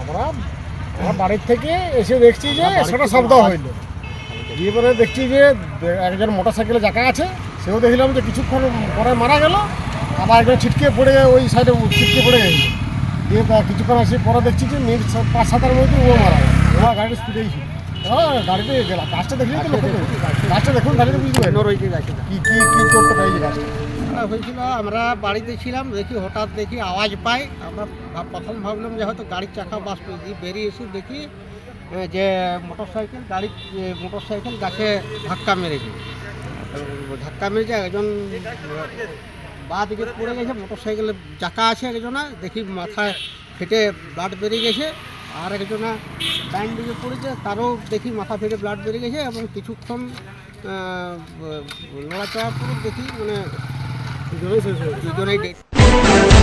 আমরা আমার বাড়ির থেকে এসে দেখছি যে সেটা শব্দ হইল। পরে দেখছি যে একজন মোটর সাইকেলে জায়গা আছে সেও দেখলাম যে কিছুক্ষণ পরে মারা গেল আবার একজন ছিটকে পড়ে ওই সাইডে ছিটকে পড়ে গেল। দিয়ে কিছুক্ষণ আসি পরে দেখছি যে মিনিট পাঁচ সাতের মধ্যে ও মারা গেল। ওরা গাড়ির স্পিডেই ছিল। হ্যাঁ গাড়িতে গেলাম। গাছটা দেখলেই তো করুন গাছটা দেখুন গাড়িতে বুঝতে পারি কি কি কি করতে পারি গাছটা? হয়েছিল আমরা বাড়িতে ছিলাম দেখি হঠাৎ দেখি আওয়াজ পাই। আমরা প্রথম ভাবলাম যে হয়তো গাড়ির চাকা বাস দিয়ে বেরিয়ে এসে দেখি যে মোটর সাইকেল গাড়ি মোটর সাইকেল গাছে ধাক্কা মেরেছে। ধাক্কা মেরেছে একজন বা দিকে পড়ে গেছে মোটর সাইকেলে চাকা আছে একজনা দেখি মাথায় ফেটে ব্লাড বেরিয়ে গেছে আর একজনা ডাইন দিকে পড়েছে তারও দেখি মাথা ফেটে ব্লাড বেরিয়ে গেছে এবং কিছুক্ষণ আহ, নড়াচড়া করে দেখি মানে to donate. To donate it.